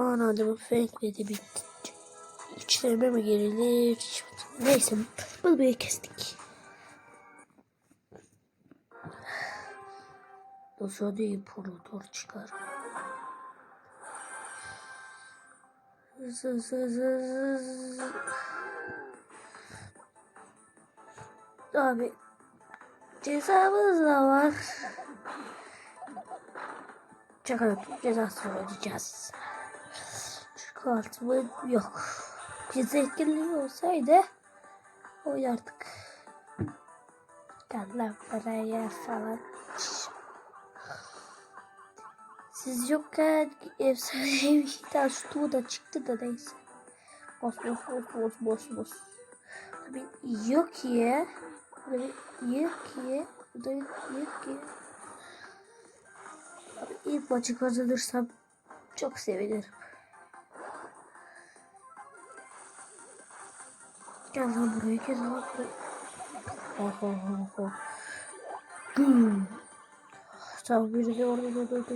Anladım. Franklin bitti. İçlerime mi gerilir? Hiç- Neyse. Bılbıyı kestik. Dışarıda imparator çıkar. Hız hız. Abi cezamız da var. Şaka yaptım. Cezasını ödeyeceğiz. Çıkartma yok. Etkinliği olsaydı oynardık. Gel lan buraya falan. Siz yokken efsanevi şu da çıktı da neyse. Bos bos bos bos bos. Tabii yok ya. Tabii yok ya. Bu da yok ya. Abi ilk maçı kazanırsam çok sevinirim. Gel lan buraya gel lan buraya. Oh oh oh oh. Güm. Tamam biri de orada da da.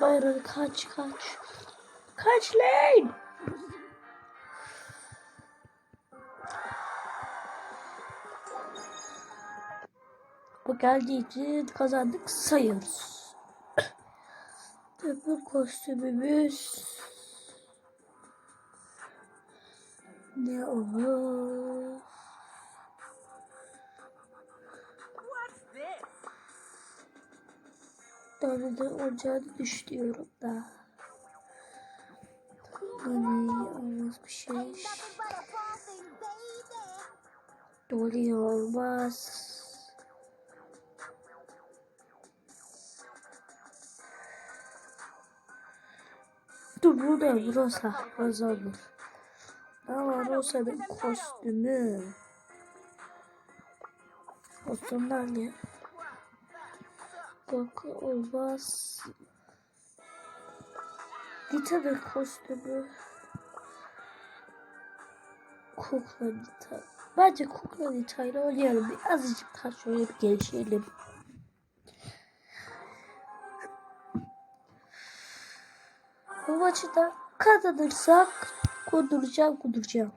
Bayrağı kaç kaç. Kaç lan. Bu geldiği için kazandık sayıyoruz. Takım kostümümüz ne olur? Tane de olacağını düşünüyorum da. Hani olmaz bir şey. Dolly olmaz. Dur burada Rosa. Rosa olur. Ama Rosa'nın kostümü. Kostümler ne? Bak olmaz. Nita'nın kostümü. Kukla Nita. Bence Kukla Nita ile oynayalım. Bir azıcık daha şöyle bir gelişelim. Bu maçı da kazanırsak kuduracağım kuduracağım.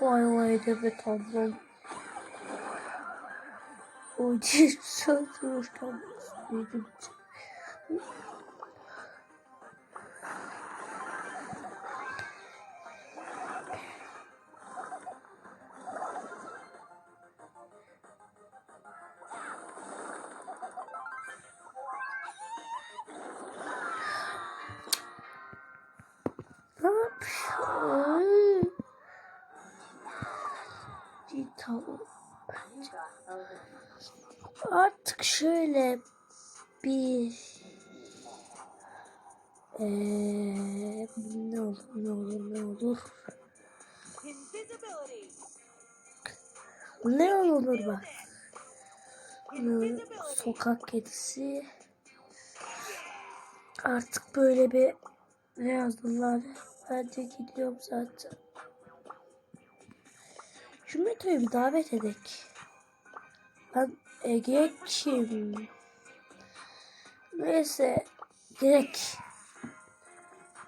Vay vay deme tanrım. O bir söz vururken Tamam. Artık şöyle bir eee ne olur ne olur ne olur? Ne olur bak? Ee, sokak kedisi. Artık böyle bir ne yazdılar? Ben de gidiyorum zaten şu metroyu bir davet edek. Ben Ege kim? Neyse.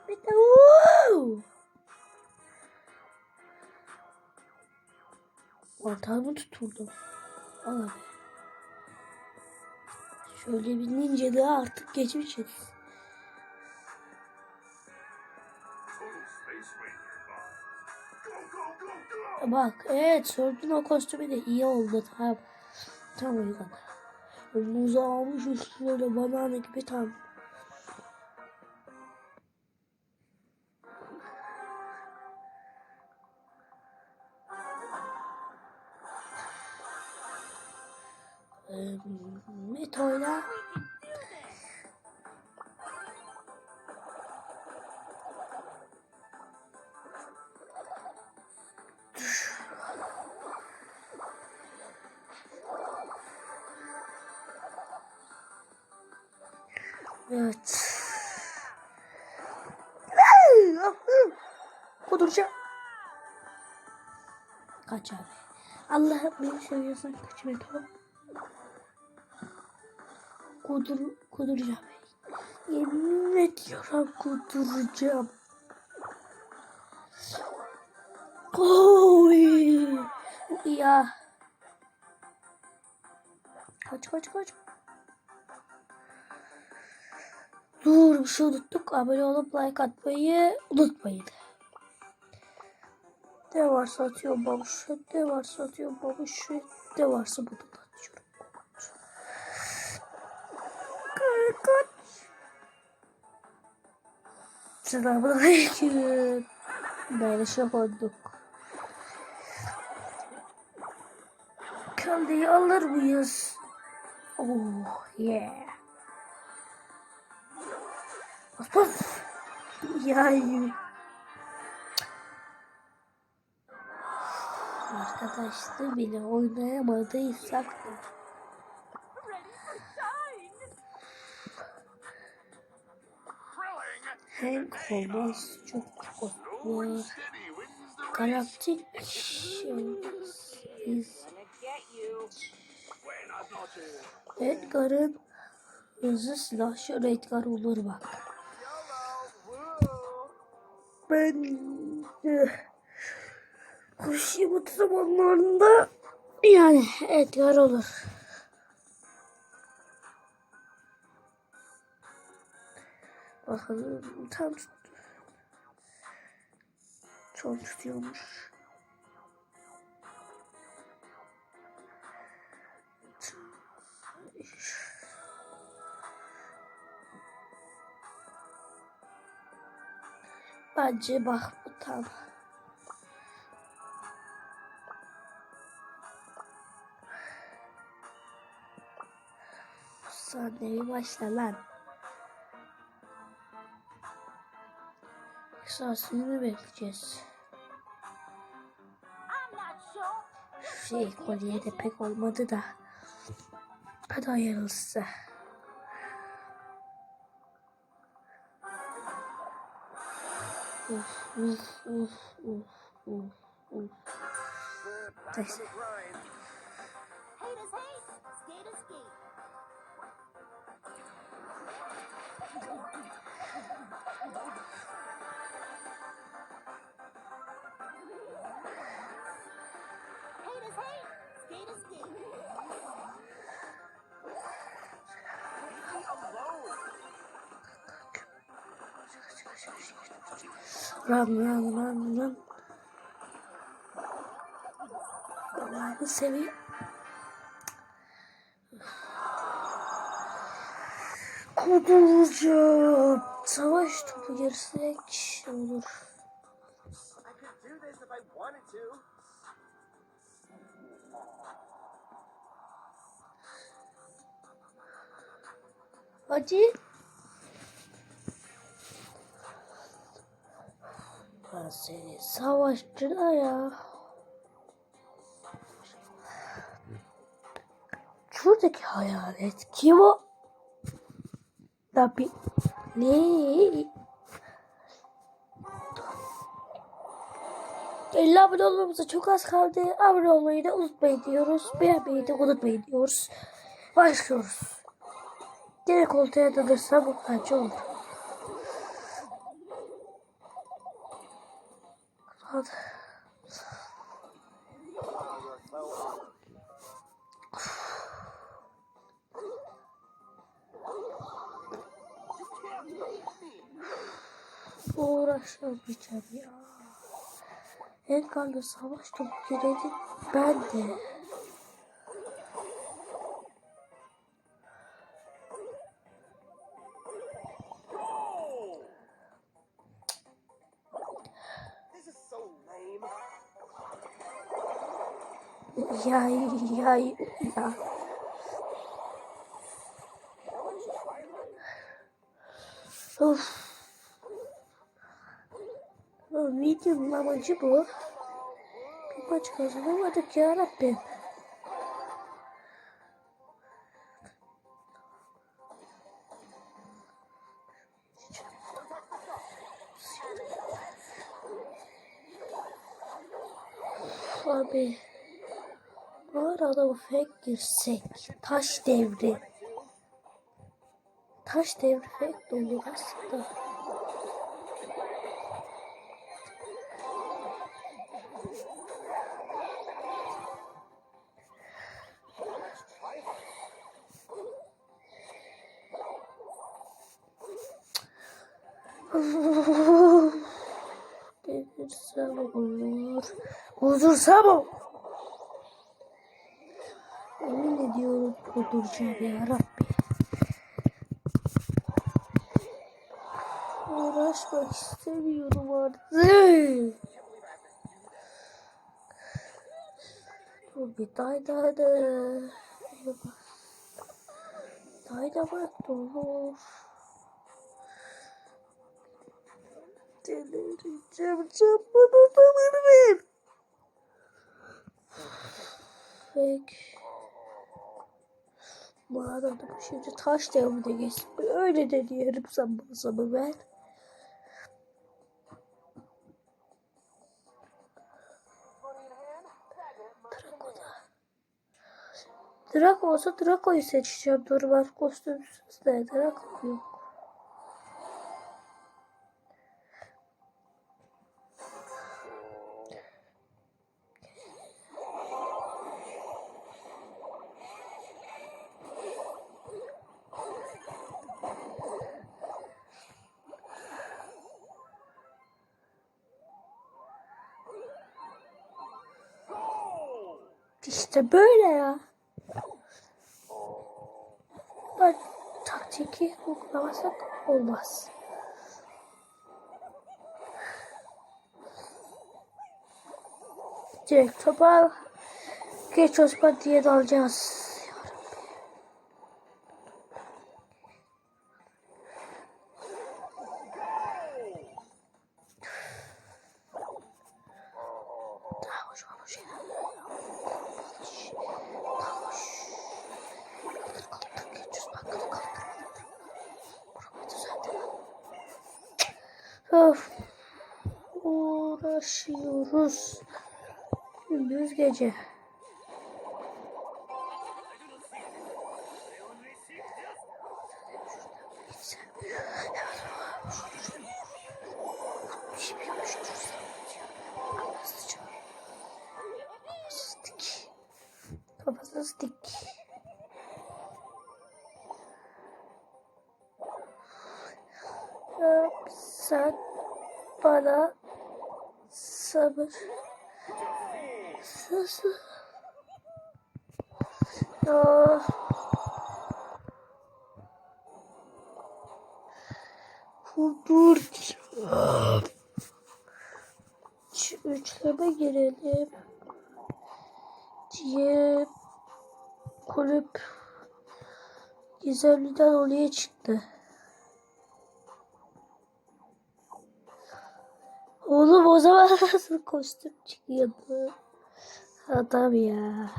Bir de wow! Ortağımı tuturdum. Al abi. Şöyle bir ninja daha artık geçmişiz. Bak evet Sörgün o kostümü de iyi oldu tamam. Tam uygun. Muzu almış üstüne de banana gibi tam. Ee, Meto'yla Evet. Kuduracağım. kaç abi. Allah'ım beni seviyorsan kaç be tamam. Kudur, kuduracağım. Yemin ediyorum kuduracağım. Oy. Ya. Kaç kaç kaç. Şey unuttuk. Abone olup like atmayı unutmayın. Ne varsa atıyorum babuş. Ne varsa atıyorum babuş. Ne varsa bunu da atıyorum. Kaç. Selamünaleyküm. Böyle şok olduk. Kaldeyi alır mıyız? Oh yeah. Bas. Yay. Arkadaşlar bile oynayamadıysak. Hank olmaz çok korkma. Galaktik iz. Edgar'ın hızlı silahşör Edgar olur bak. Ben eh, Kuşyamut zamanlarında yani Edgar olur. Bakalım tam tut. Çok tutuyormuş. Bence bak bu tam. Bu sahneyi başla lan. Esasını mı bekleyeceğiz? Şey kolye de pek olmadı da. Hadi hayırlısı. Hate is hate. Skate is skate. Run, run, run, run. Allah'ını seveyim. Kuduracağım. Savaş topu girsek olur. Wanted to. Hadi. Ben seni savaşçıda ya. Şuradaki hayalet kim o? Tabi. Ne? 50 abone olmamıza çok az kaldı. Abone olmayı da unutmayın diyoruz. Beğenmeyi de unutmayın diyoruz. Başlıyoruz. Gene koltuğa dalırsam bence olur. Hadi. Uğraşamayacağım ya. En kanlı savaş topu giredi ben de. Ya ya ya. Of. Oğlum Videonun amacı bu. Bir maç kazanamadık ya Rabbim. Abi. Bu fake girsek. Taş devri. Taş devri fake de olur aslında. Devirsem olur. Huzursam olur. Kuduracağım ya Rabbi. Uğraşmak istemiyorum artık. Dur bir day day da. Day da bak da olur. Delireceğim. Çabuk bana ver. Peki. Bu arada bu şimdi taş devrine geçsin. Öyle de diyelim zaman zaman ben. Draco olsa Draco'yu seçeceğim. Normal kostümsüz de Draco yok. İşte böyle ya. Ben taktiki uygulamasak olmaz. Direkt topa geç Osman diye dalacağız. Uğraşıyoruz. Gündüz gece. Hudur. Şu üçleme girelim. Diye kulüp gizemliden oraya çıktı. Oğlum o zaman nasıl kostüm çıkıyordu? Adam ya.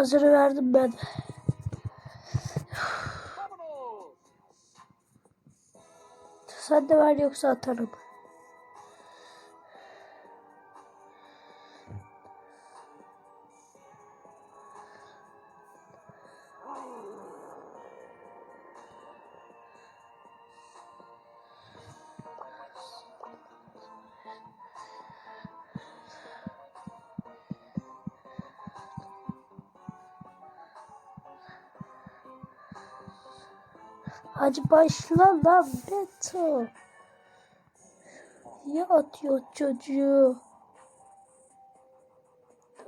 Hazırı verdim ben. Sen de ver yoksa atarım. Hadi başla lan Beto. Niye atıyor çocuğu?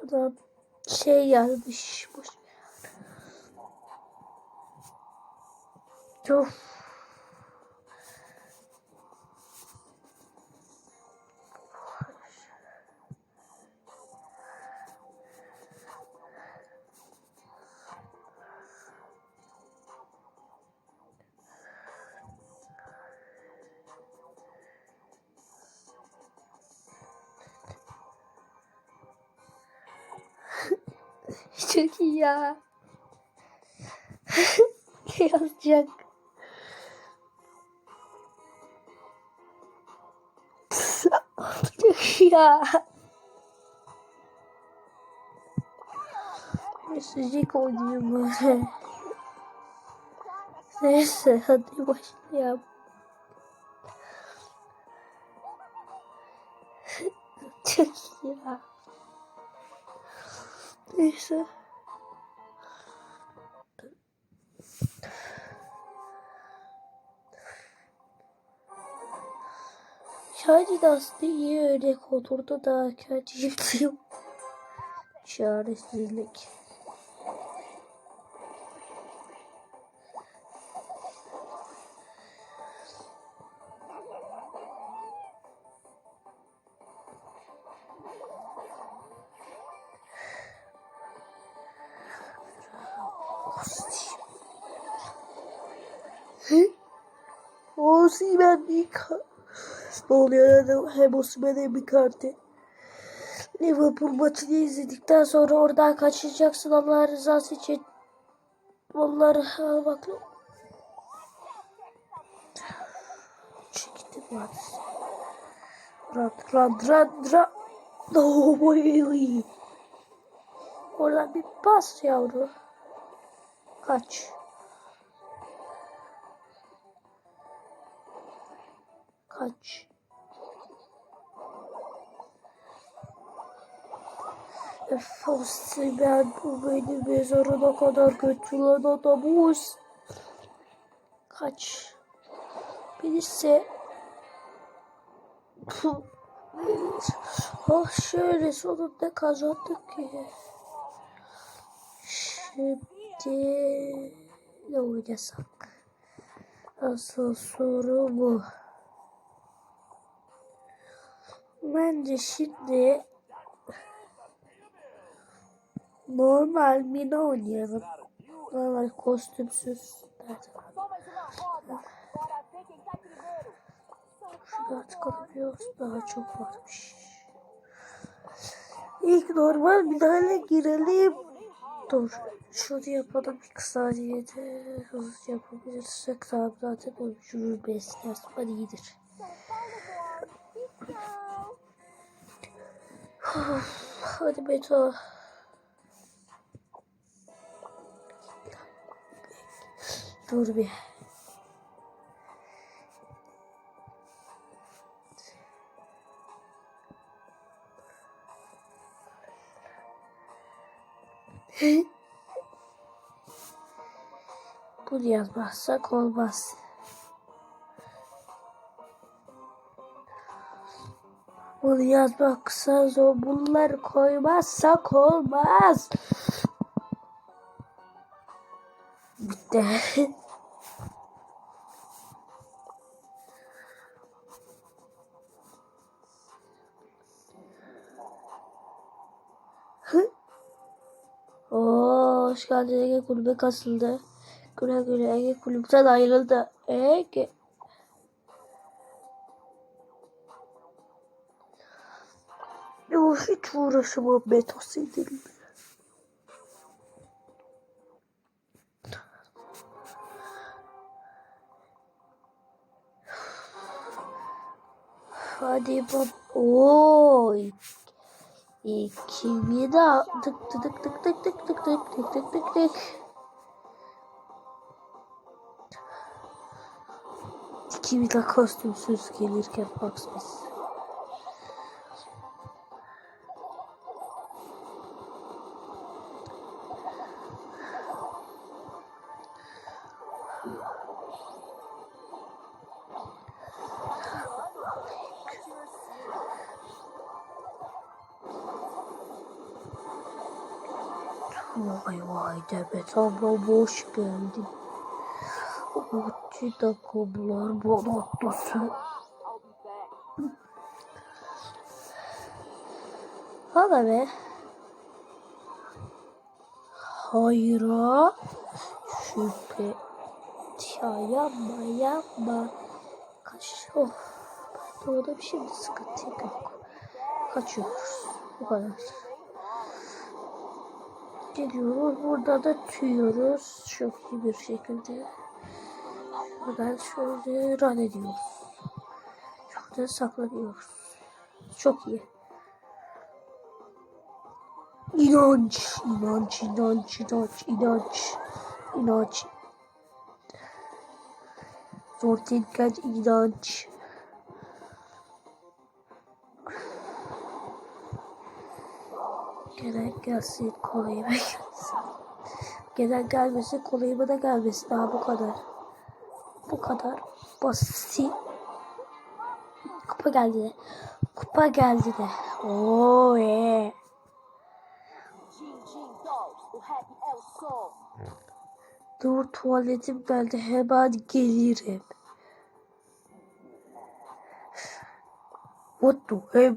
Adam şey yazmış. Boş. Of. Çok iyi ya. ne yazacak? Ya. Mesajcık oynuyor böyle. Neyse hadi başlayalım. Çok iyi ya. Neyse. Kaci de aslında iyi örnek olurdu da Kaci yıkıyor. Çaresizlik. Hı? Ozi ben bir oluyor ya? Hem Osimhen hem kartı. Liverpool maçını izledikten sonra oradan kaçacaksın Allah rızası için. Onları al bak. Bu hadi. Run run run run. Oh boy. Oradan bir pas yavru. Kaç. Kaç. Efendim ben bu beni mezarına kadar götüren adamız. Kaç. Birisi Ah şöyle sonunda kazandık ki. Şimdi ne oynasak? Asıl soru bu. Bence şimdi normal mini oynayalım. Normal kostümsüz. Şurada çıkabiliyoruz. Daha çok varmış. İlk normal müdahale girelim. Dur. Şunu yapalım iki saniyede. Hızlı yapabilirsek tamam zaten ölçülür beslersin. Hadi iyidir. Hadi Beto. Dur bir. Bunu yazmazsak olmaz. Bunu yazmaksa zor. Bunları koymazsak olmaz. Bitti. Oo, hoş geldin Ege kulübe kasıldı. Güle güle Ege kulüpten ayrıldı. Ege. Yo, hiç uğraşamam Betos edelim. Hadi bab. Oy. İkimi de tık tık tık tık tık tık tık tık tık tık tık tık. İkimi de kostümsüz gelirken bak biz. Vay Demet abla boş geldin. Uçu da kablolar balotlusu. Hala be. Hayra. Şüphe. Ya yapma yapma. Kaç. Oh. Doğru bir şimdi sıkıntı yok. Kaçıyoruz. Bu kadar. Geliyoruz. Burada da tüyoruz. Çok iyi bir şekilde. Buradan şöyle run ediyoruz. Şurada saklanıyoruz. Çok iyi. İnanç, inanç, inanç, inanç, inanç, inanç. Zortingen inanç. Gelen gelsin, kolayıma gelsin. Gelen gelmesin, kolayıma da gelmesin. Daha bu kadar. Bu kadar basit. Kupa geldi de. Kupa geldi de. Oo yeah. Dur tuvaletim geldi. Hemen gelirim. What the hell?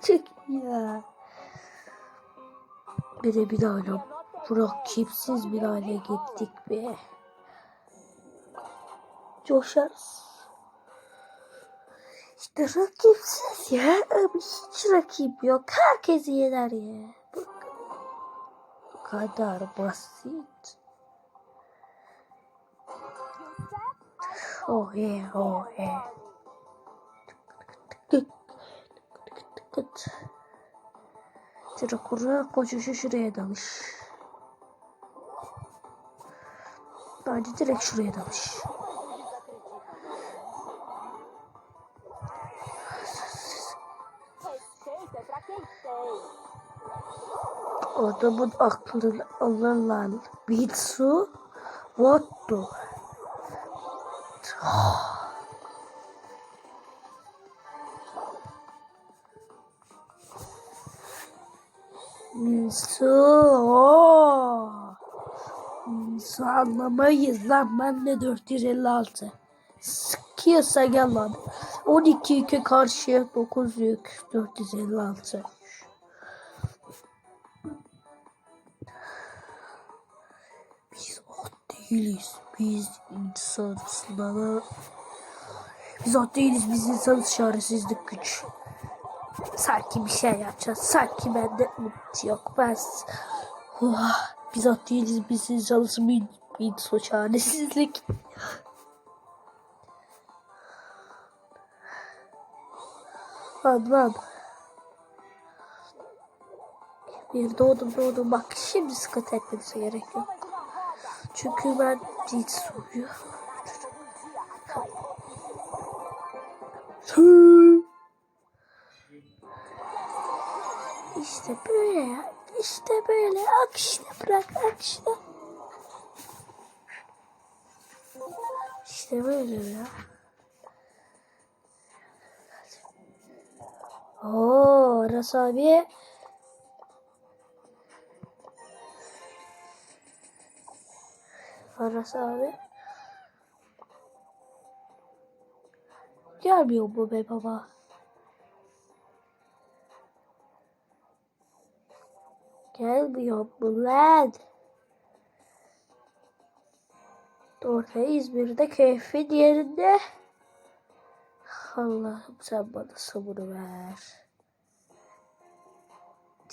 Çek ya. Bir de bir daha rakipsiz bir hale gittik be. Coşarız. İşte rakipsiz ya. Abi hiç rakip yok. Herkesi yener ya. Bu, bu kadar basit. Oh yeah, oh yeah. Tık. Çırakura koşuşu şuraya dalış. Bence direkt şuraya dalış. Adamın aklını alırlar. Bitsu. What the? Anlamayız lan. Ben de 456. Sıkıyorsa gel lan. 12 yükü karşıya 9 yük 456. Biz at değiliz. Biz insanız lan. Biz at değiliz. Biz insanız çaresizlik güç. Sanki bir şey yapacağız. Sanki bende umut yok. Ben... Oh, biz at değiliz. Biz insanız. Bin, bin so çaresizlik. Lan lan. Bir doğdum doğdum. Bak şimdi sıkıntı etmenize gerek yok. Çünkü ben hiç soruyor. İşte böyle ya. İşte böyle. Akışta bırak akışta. İşte böyle ya. Oo, Aras abi. Aras abi. Gelmiyor bu be baba. Gelmiyor bu lan. Orada İzmir'de keyfin yerinde. Allah'ım sen bana sabır ver.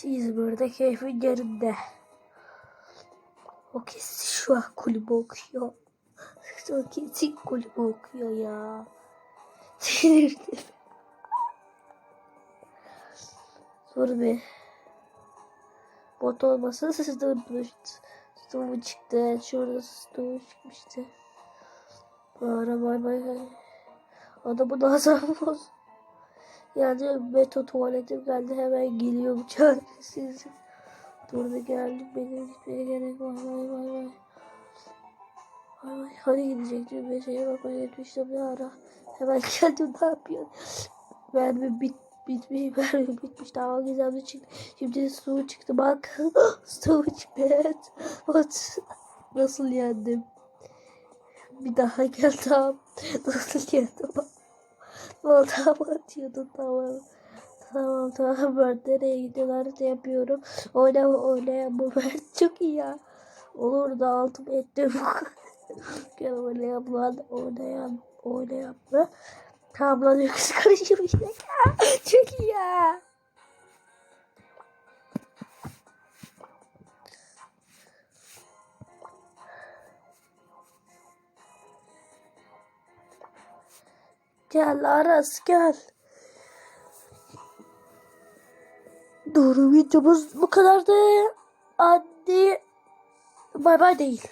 İzmir'de keyfin yerinde. O kesin şu an kulübü okuyor. O kesin kulübü okuyor ya. Sinirdim. Dur bir. Bot olmasın siz durmuş. Stoğu çıktı. Şurada stoğu çıkmıştı. Ara bay bay. Adamın azabı olsun. Yani meto tuvaletim geldi hemen geliyorum çaresiz. Durdu geldim benim gitmeye gerek var vay vay vay. Vay vay hani gidecektim bir şeye bakmaya gitmiştim ne ara. Hemen geldim ne yapıyorsun? Mermi bit bitmiş bitmiş daha gizemli çıktı. Şimdi su çıktı bak. su çıktı Nasıl yendim? Bir daha gel tamam. Nasıl yendim? Volta atıyordum tamam. Tamam tamam ben nereye gidiyorlar ne yapıyorum. Oyna oyna bu ben çok iyi ya. Olur da altım ettim. Gel oynayan lan oynayan oynayan lan yoksa karışım işte. çok iyi ya. Gel Aras gel. Doğru videomuz bu kadardı. Hadi bay bay değil.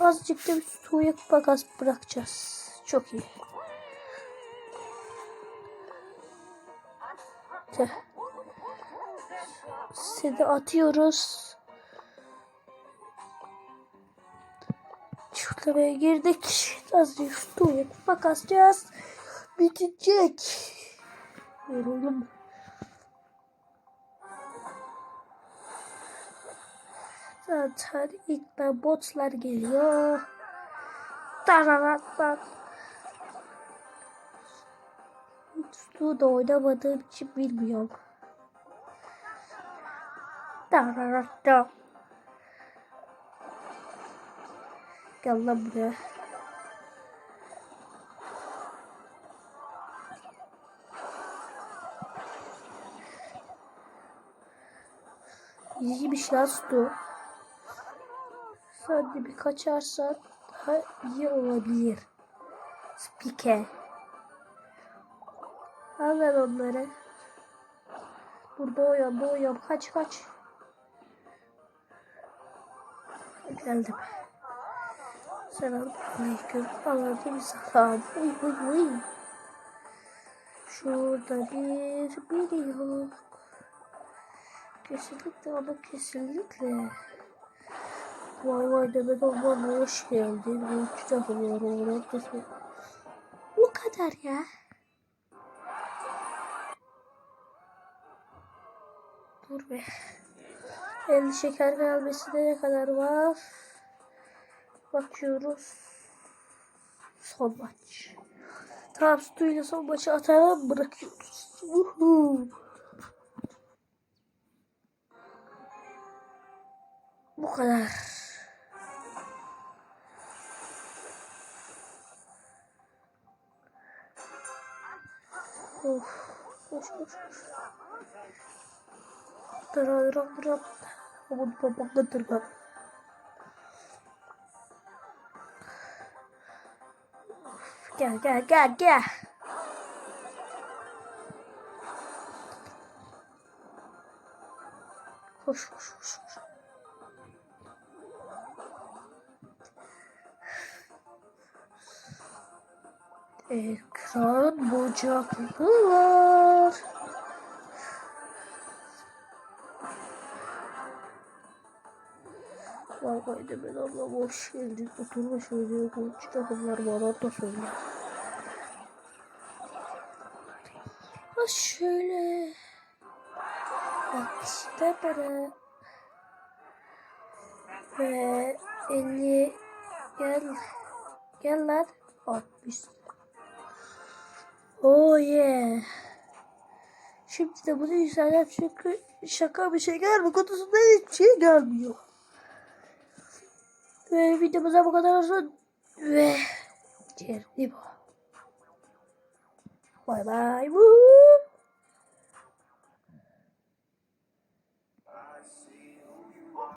Azıcık da bir suya makas bırakacağız. Çok iyi. Seni atıyoruz. Şuraya girdik. Azıcık suya makasacağız. Bitecek. Yoruldum. Zaten ilk botlar geliyor. Tararatlar. Hiç suda oynamadığım için bilmiyorum. Tararatta. Gel lan buraya. İyiymiş lan su. Sen de bir kaçarsan daha iyi olabilir. Spike. Ver onları. Dur doğuyorum doğuyorum. Kaç kaç. Geldim. Selam aleyküm. Selam. Uy uy uy. Şurada bir biri yok. Kesinlikle ama kesinlikle. Vay vay Demet ablam hoş geldin. Hoş takılıyorum. Bu kadar ya. Dur be. 50 şeker gelmesine ne kadar var? Bakıyoruz. Son maç. Tamam Stu'yla son maçı atalım bırakıyoruz. Uhu. Bu kadar. Of. Koş koş koş. Gel gel gel gel. Koş koş koş. koş. Ekran bucaklı Vay vay demen abla hoş geldin. Oturma şöyle koç takımlar bana da söyle. Ha şöyle. Bak işte böyle. Ve 50 gel. Gel lan. 60. Oh yeah. Şimdi de bunu yükseleceğim çünkü şaka bir şey gelmiyor. Kutusunda hiçbir şey gelmiyor. Ve videomuza bu kadar olsun. Ve diğer bu. Bye bye. Woo!